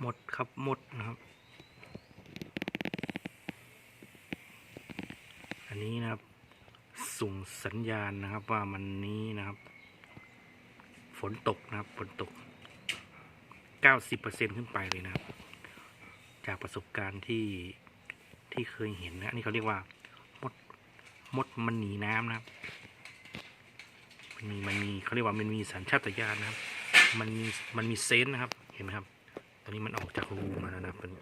หมดครับหมดนะครับ อันนี้นะครับ ส่งสัญญาณนะครับว่ามันนี้นะครับ ฝนตกนะครับฝนตก 90%ขึ้นไปเลยนะครับ จากประสบการณ์ที่ที่เคยเห็นนะนนี้เขาเรียกว่ามดมดมันหนีน้ำนะครับมันมีมันมีเขาเรียกว่ามันมีสัญชาตญาณนะครับ มันมีมันมีเซนส์นะครับเห็นไหมครับ ตอนนี้มันออกจากรูมาแล้วนะครับเป็น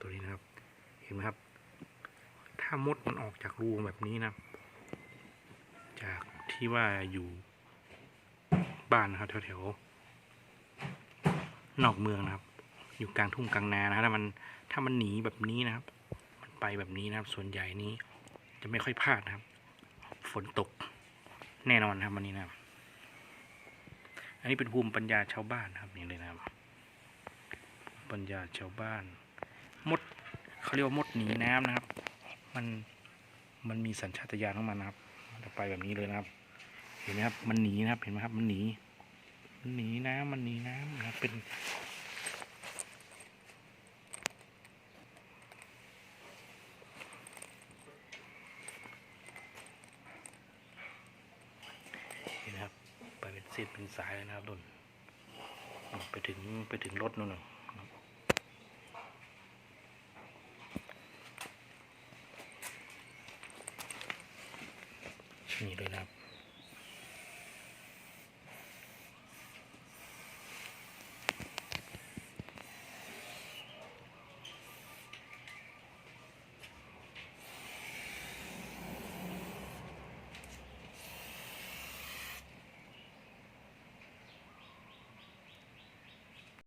ตัวนี้นะครับ เห็นไหมครับ ถ้ามดมันออกจากรูแบบนี้นะ จากที่ว่าอยู่บ้านนะครับแถวๆนอกเมืองนะครับ อยู่กลางทุ่งกลางนานะถ้ามันถ้ามันหนีแบบนี้นะครับ มันไปแบบนี้นะครับ ส่วนใหญ่นี้ จะไม่ค่อยพลาดนะครับ ฝนตกแน่นอนครับวันนี้นะครับ อันนี้เป็นภูมิปัญญาชาวบ้านครับนี่เลยนะครับ ปัญญาชาวบ้าน มดเขาเรียกว่ามดหนีน้ำนะครับ มันมันมีสัญชาตญาณของมันนะครับจะไปแบบนี้เลยนะครับ เห็นไหมครับ มันหนีนะครับ เห็นไหมครับ มันหนี มันหนีน้ำมันหนีน้ำนะครับ เป็น เป็นเส้นเป็นสายนะครับนุ่นไปถึงไปถึงรถนู่นนี่เลยนะครับ